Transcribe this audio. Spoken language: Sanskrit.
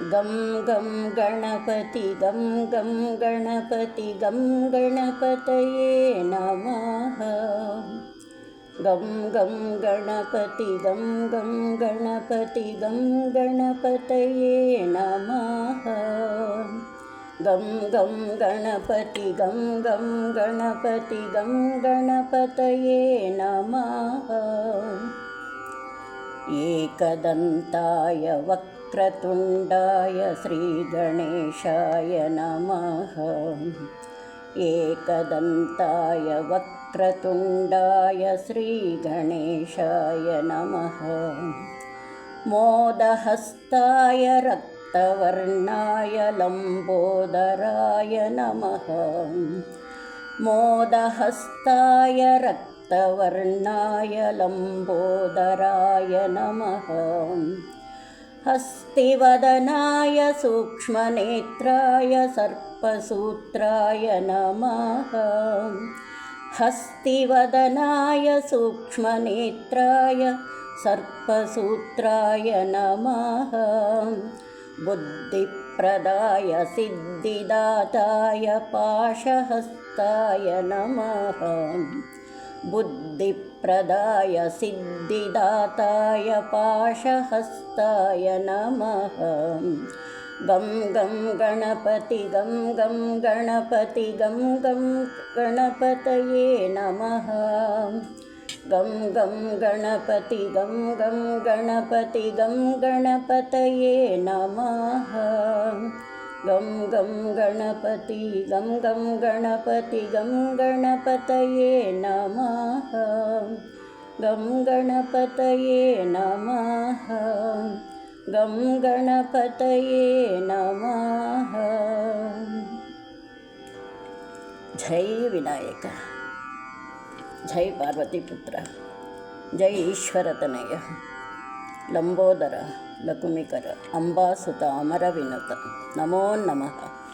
गं गं गणपति गं गं गणपति गं गणपतये नमः। गं गं गणपति गं गं गणपति गं गणपतये नमः। गं गं गणपति गं गं गणपति गं गणपतये नमः। एकदन्ताय वक्रतुण्डाय श्रीगणेशाय नमः। एकदन्ताय वक्रतुण्डाय श्रीगणेशाय नमः। मोदहस्ताय रक्तवर्णाय लम्बोदराय नमः। मोदहस्ताय रक्तवर्णाय लम्बोदराय नमः हस्तिवदनाय सूक्ष्मनेत्राय सर्पसूत्राय नमः। हस्तिवदनाय सूक्ष्मनेत्राय सर्पसूत्राय नमः। बुद्धिप्रदाय सिद्धिदाताय पाशहस्ताय नमः बुद्धिप्रदाय सिद्धिदाताय पाशहस्ताय नमः। गं गं गणपति गं गं गणपति गं गं गणपतये नमः। गं गं गणपति गं गं गणपति गं गणपतये नमः गं गं गणपति, गं गं गणपति, गं गणपतये नमः। गं गणपतये नमः। गं गणपतये नमः। जय विनायक। जय पार्वतीपुत्र। जय ईश्वरतनय। ಲಂಬೋದರ ಲಕುಮಿಕರ ಅಂಬಾಸುತ ಅಮರ ವಿನತ ನಮೋ ನಮಃ.